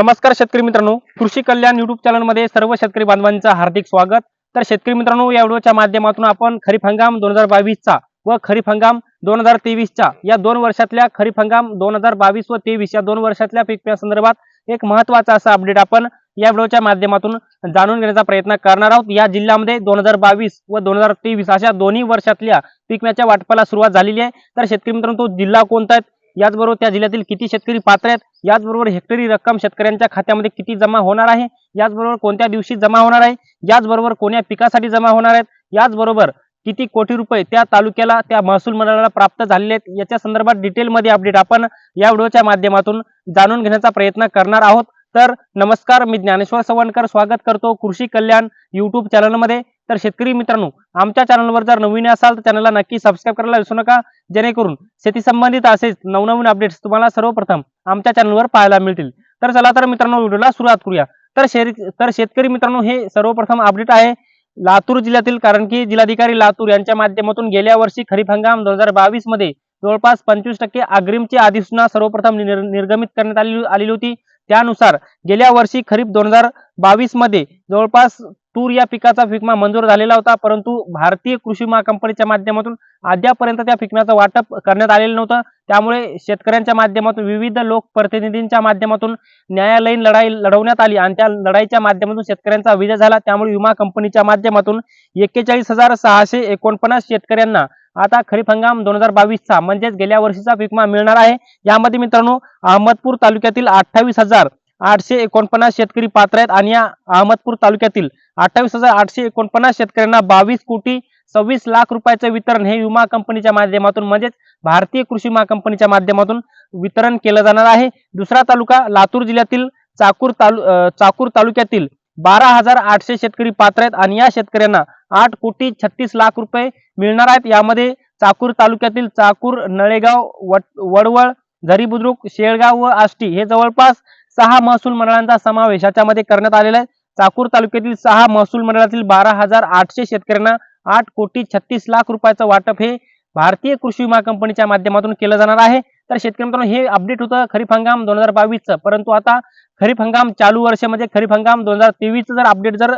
नमस्कार शेतकरी मित्रांनो. कृषी कल्याण युट्यूब चॅनलमध्ये सर्व शेतकरी बांधवांचं हार्दिक स्वागत. तर शेतकरी मित्रांनो या व्हिडिओच्या माध्यमातून आपण खरीप हंगाम दोन हजार बावीसचा व खरीप हंगाम दोन हजार तेवीसच्या या दोन वर्षातल्या खरीप हंगाम दोन हजार बावीस व तेवीस या दोन वर्षातल्या पीक संदर्भात एक महत्त्वाचा असा अपडेट आपण या व्हिडिओच्या माध्यमातून जाणून घेण्याचा प्रयत्न करणार आहोत. या जिल्ह्यामध्ये दोन हजार बावीस व दोन हजार तेवीस अशा दोन्ही वर्षातल्या पीक वाटपाला सुरुवात झालेली आहे. तर शेतकरी मित्रांनो तो जिल्हा कोणता आहे? याचबरोबर त्या जिल्ह्यातील किती शेतकरी पात्र आहेत? याचबरोबर हेक्टरी रक्कम शेतकऱ्यांच्या खात्यामध्ये किती जमा होणार आहे? याचबरोबर कोणत्या दिवशी जमा होणार आहे? याचबरोबर कोण्या पिकासाठी जमा होणार आहेत? याचबरोबर किती कोटी रुपये त्या तालुक्याला त्या महसूल मंडळाला प्राप्त झालेले आहेत? याच्या संदर्भात डिटेलमध्ये अपडेट आपण या व्हिडिओच्या माध्यमातून जाणून घेण्याचा प्रयत्न करणार आहोत. तर नमस्कार मी ज्ञानेश्वर सवणकर स्वागत करतो कृषी कल्याण युट्यूब चॅनलमध्ये तर शेतकरी मित्रांनो आमच्या चॅनलवर जर नवीन असाल तर चॅनलला नक्की सबस्क्राईब करायला विसरू नका. जेणेकरून शेती संबंधित असेच नवनवीन अपडेट्स तुम्हाला सर्वप्रथम आमच्या चॅनलवर पाहायला मिळतील. तर चला तर मित्रांनो व्हिडिओला सुरुवात करूया. तर शेरी तर शेतकरी मित्रांनो हे सर्वप्रथम अपडेट आहे लातूर जिल्ह्यातील कारण की जिल्हाधिकारी लातूर यांच्या माध्यमातून गेल्या वर्षी खरीप हंगाम दोन हजार बावीसमध्ये जवळपास पंचवीस टक्के अग्रिमची अधिसूचना सर्वप्रथम निर- निर्गमित करण्यात आली आलेली होती. त्यानुसार गेल्या वर्षी खरीप दोन हजार बावीसमध्ये जवळपास तूर या पिकाचा फिकमा मंजूर झालेला होता परंतु भारतीय कृषी विमा कंपनीच्या माध्यमातून अद्यापर्यंत त्या फिकम्याचं वाटप करण्यात आलेलं नव्हतं. त्यामुळे शेतकऱ्यांच्या माध्यमातून विविध लोकप्रतिनिधींच्या माध्यमातून न्यायालयीन लढाई लढवण्यात आली आणि त्या लढाईच्या माध्यमातून शेतकऱ्यांचा विजय झाला. त्यामुळे विमा कंपनीच्या माध्यमातून एक्केचाळीस हजार सहाशे एकोणपन्नास शेतकऱ्यांना आता खरीप हंगाम दोन हजार बावीसचा म्हणजेच गेल्या वर्षीचा विमा मिळणार आहे. यामध्ये मित्रांनो अहमदपूर तालुक्यातील अठ्ठावीस हजार आठशे एकोणपन्नास शेतकरी पात्र आहेत आणि या अहमदपूर तालुक्यातील अठ्ठावीस हजार आठशे एकोणपन्नास शेतकऱ्यांना बावीस कोटी सव्वीस लाख रुपयाचं वितरण हे विमा कंपनीच्या माध्यमातून म्हणजेच भारतीय कृषी विमा कंपनीच्या माध्यमातून वितरण केलं जाणार आहे. दुसरा तालुका लातूर जिल्ह्यातील चाकूर तालु चाकूर तालुक्यातील बारा हजार आठशे शेतकरी पात्र आहेत आणि या शेतकऱ्यांना आठ कोटी छत्तीस लाख रुपये मिळणार आहेत. यामध्ये चाकूर तालुक्यातील चाकूर नळेगाव वट- वडवळ झरी बुद्रुक शेळगाव व आष्टी हे जवळपास सहा महसूल मंडळांचा समावेश याच्यामध्ये करण्यात आलेला आहे. चाकूर तालुक्यातील सहा महसूल मंडळातील बारा हजार आठशे शेतकऱ्यांना आठ कोटी छत्तीस लाख रुपयाचं वाटप हे भारतीय कृषी विमा कंपनीच्या माध्यमातून केलं जाणार आहे. तर शेतकरी मित्रांनो हे अपडेट होतं खरीप हंगाम दोन हजार बावीसचं. परंतु आता खरीप हंगाम चालू वर्ष म्हणजे खरीप हंगाम दोन हजार तेवीसचं जर अपडेट जर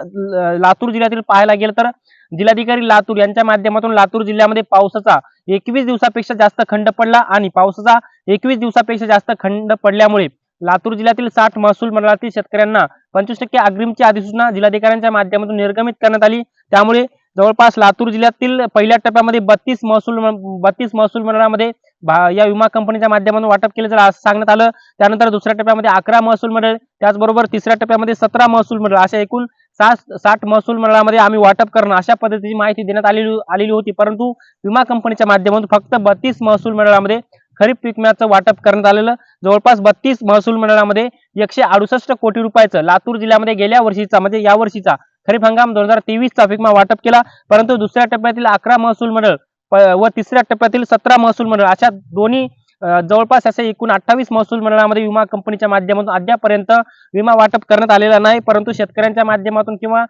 लातूर जिल्ह्यातील पाहायला गेलं तर जिल्हाधिकारी लातूर यांच्या माध्यमातून लातूर जिल्ह्यामध्ये पावसाचा एकवीस दिवसापेक्षा जास्त खंड पडला आणि पावसाचा एकवीस दिवसापेक्षा जास्त खंड पडल्यामुळे लातूर जिल्ह्यातील साठ महसूल मंडळातील शेतकऱ्यांना पंचवीस टक्के अग्रिमची अधिसूचना जिल्हाधिकाऱ्यांच्या माध्यमातून निर्गमित करण्यात आली. त्यामुळे जवळपास लातूर जिल्ह्यातील पहिल्या टप्प्यामध्ये बत्तीस महसूल बत्तीस महसूल मंडळामध्ये या विमा कंपनीच्या माध्यमातून वाटप केले जाईल असं सांगण्यात आलं. त्यानंतर दुसऱ्या टप्प्यामध्ये अकरा महसूल मंडळ त्याचबरोबर तिसऱ्या टप्प्यामध्ये सतरा महसूल मंडळ अशा एकूण सात साठ महसूल मंडळामध्ये आम्ही वाटप करणं अशा पद्धतीची माहिती देण्यात आलेली आलेली होती. परंतु विमा कंपनीच्या माध्यमातून फक्त बत्तीस महसूल मंडळामध्ये खरीप पीक विम्याचं वाटप करण्यात आलेलं. जवळपास बत्तीस महसूल मंडळामध्ये एकशे अडुसष्ट कोटी रुपयाचं लातूर जिल्ह्यामध्ये गेल्या वर्षीचा म्हणजे या वर्षीचा खरीप हंगाम दोन हजार तेवीसचा पीक विमा वाटप केला. परंतु दुसऱ्या टप्प्यातील अकरा महसूल मंडळ व तिसऱ्या टप्प्यातील सतरा महसूल मंडळ. अशा दोन्ही जवळपास असे एकूण अठ्ठावीस महसूल मंडळामध्ये विमा कंपनीच्या माध्यमातून अद्यापर्यंत विमा वाटप करण्यात आलेला नाही. परंतु शेतकऱ्यांच्या माध्यमातून किंवा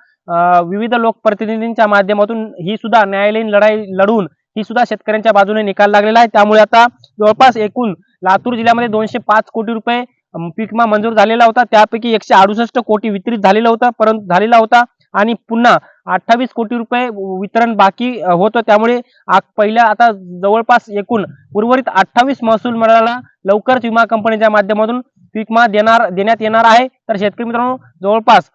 विविध लोकप्रतिनिधींच्या माध्यमातून ही सुद्धा न्यायालयीन लढाई लढून ही सुद्धा शेतकऱ्यांच्या बाजूने निकाल लागलेला आहे. त्यामुळे आता जवळपास एकूण लातूर जिल्ह्यामध्ये दोनशे पाच कोटी रुपये पीकमा पीक विमा मंजूर झालेला होता. त्यापैकी एकशे अडुसष्ट कोटी वितरित झालेला होता. परंतु झालेला होता. आणि पुन्हा अठ्ठावीस कोटी रुपये वितरण बाकी होतं. त्यामुळे आ- पहिल्या आता जवळपास एकूण उर्वरित अठ्ठावीस महसूल मंडळाला लवकरच विमा कंपनीच्या माध्यमातून पीक विमा देणार देण्यात येणार आहे. तर शेतकरी मित्रांनो जवळपास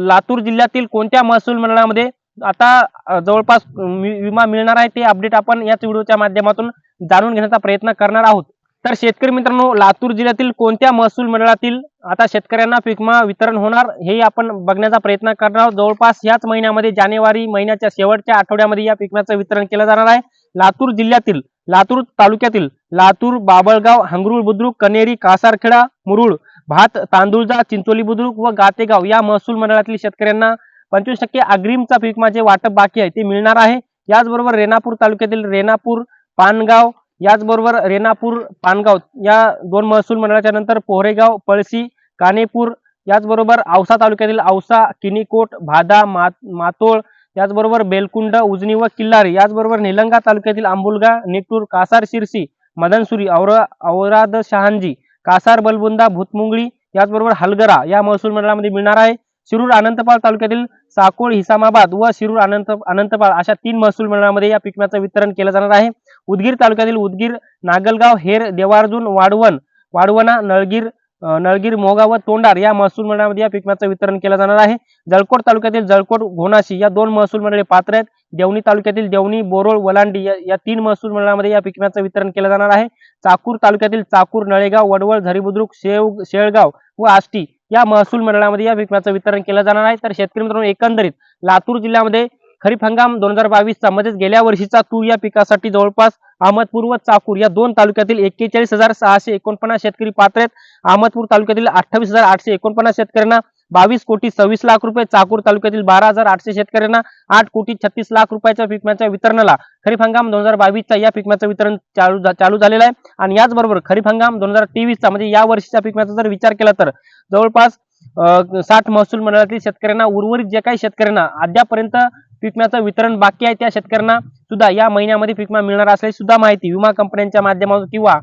लातूर जिल्ह्यातील कोणत्या महसूल मंडळामध्ये आता जवळपास वि- विमा मिळणार आहे ते अपडेट आपण याच व्हिडिओच्या माध्यमातून जाणून घेण्याचा प्रयत्न करणार आहोत. तर शेतकरी मित्रांनो लातूर जिल्ह्यातील कोणत्या महसूल मंडळातील आता शेतकऱ्यांना पिकमा वितरण होणार हे आपण बघण्याचा प्रयत्न करणार आहोत. जवळपास याच महिन्यामध्ये जानेवारी महिन्याच्या शेवटच्या आठवड्यामध्ये या पिकमाचं वितरण केलं जाणार आहे. लातूर जिल्ह्यातील लातूर तालुक्यातील लातूर बाबळगाव हंगरुळ बुद्रुक कनेरी कासारखेडा मुरुळ भात तांदूळजा चिंचोली बुद्रुक व गातेगाव या महसूल मंडळातील शेतकऱ्यांना पंचवीस टक्के अग्रिमचा पीक जे वाटप बाकी आहे ते मिळणार आहे. याचबरोबर रेणापूर तालुक्यातील रेणापूर पानगाव याचबरोबर रेणापूर पानगाव या दोन महसूल मंडळाच्या नंतर पोहरेगाव पळसी कानेपूर याचबरोबर औसा तालुक्यातील औसा किनीकोट भादा मात मातोळ याचबरोबर बेलकुंड उजनी व किल्लारी याचबरोबर निलंगा तालुक्यातील आंबुलगा निटूर कासार शिरसी मदनसुरी औरा औराद शहांजी कासार बलबुंदा भूतमुंगळी याचबरोबर हलगरा या महसूल मंडळामध्ये मिळणार आहे. शिरूर अनंतपाल तालुक्यातील साकोळ हिसामाबाद व शिरूर अनंत अनंतपाळ अशा तीन महसूल मंडळामध्ये या पीक वितरण केलं जाणार आहे. उदगीर तालुक्यातील उदगीर नागलगाव हेर देवार्जुन वाडवण वाडवणा नळगीर नळगीर मोगा व तोंडार या महसूल मंडळामध्ये या पीक वितरण केलं जाणार आहे. जळकोट तालुक्यातील जळकोट घोणाशी या दोन महसूल मंडळे पात्र आहेत. देवणी तालुक्यातील देवणी बोरोळ वलांडी या, तीन महसूल मंडळामध्ये या पीक वितरण केलं जाणार आहे. चाकूर तालुक्यातील चाकूर नळेगाव वडवळ झरीबुद्रुक शेव शेळगाव व आष्टी या महसूल मंडळामध्ये या पीक वितरण केलं जाणार आहे. तर शेतकरी मित्रांनो एकंदरीत लातूर जिल्ह्यामध्ये खरीप हंगाम दोन हजार बावीसचा म्हणजेच गेल्या वर्षीचा तूर या पिकासाठी जवळपास अहमदपूर व चाकूर या दोन तालुक्यातील एक्केचाळीस हजार सहाशे एकोणपन्नास शेतकरी पात्र आहेत. अहमदपूर तालुक्यातील अठ्ठावीस हजार आठशे एकोणपन्नास शेतकऱ्यांना बावीस कोटी सव्वीस लाख रुपये. चाकूर तालुक्यातील बारा हजार आठशे शेतकऱ्यांना आठ कोटी छत्तीस लाख रुपयाच्या पिकम्याच्या वितरणाला खरीप हंगाम दोन हजार बावीसचा या पिकम्याचं वितरण चालू चालू झालेलं आहे. आणि याचबरोबर खरीप हंगाम दोन हजार तेवीसचा म्हणजे या वर्षीच्या पिकम्याचा जर विचार केला तर जवळपास अं, साठ महसूल मंडळातील शेतकऱ्यांना उर्वरित जे काही शेतकऱ्यांना अद्यापर्यंत पिकम्याचं वितरण बाकी आहे. त्या शेतकऱ्यांना सुद्धा या महिन्यामध्ये पिकमा मिळणार असल्याची सुद्धा माहिती विमा कंपन्यांच्या माध्यमातून किंवा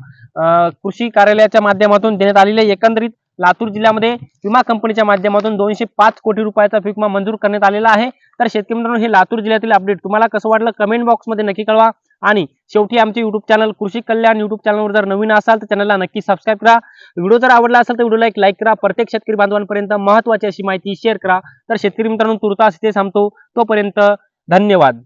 कृषी कार्यालयाच्या माध्यमातून देण्यात आलेली एकंदरीत लातूर जिल्ह्यामध्ये विमा कंपनीच्या माध्यमातून दोनशे पाच कोटी रुपयाचा विमा मंजूर करण्यात आलेला आहे. तर शेतकरी मित्रांनो हे लातूर जिल्ह्यातील अपडेट. तुम्हाला कसं वाटलं? कमेंट बॉक्समध्ये नक्की कळवा. आणि शेवटी आमचे युट्यूब चॅनल कृषी कल्याण युट्यूब चॅनलवर जर नवीन असाल तर चॅनलला नक्की सबस्क्राईब करा. व्हिडिओ जर आवडला असेल तर व्हिडिओला एक लाईक करा. प्रत्येक शेतकरी बांधवांपर्यंत महत्वाची अशी माहिती शेअर करा. तर शेतकरी मित्रांनो तुर्तास इथे थांबतो. तोपर्यंत धन्यवाद.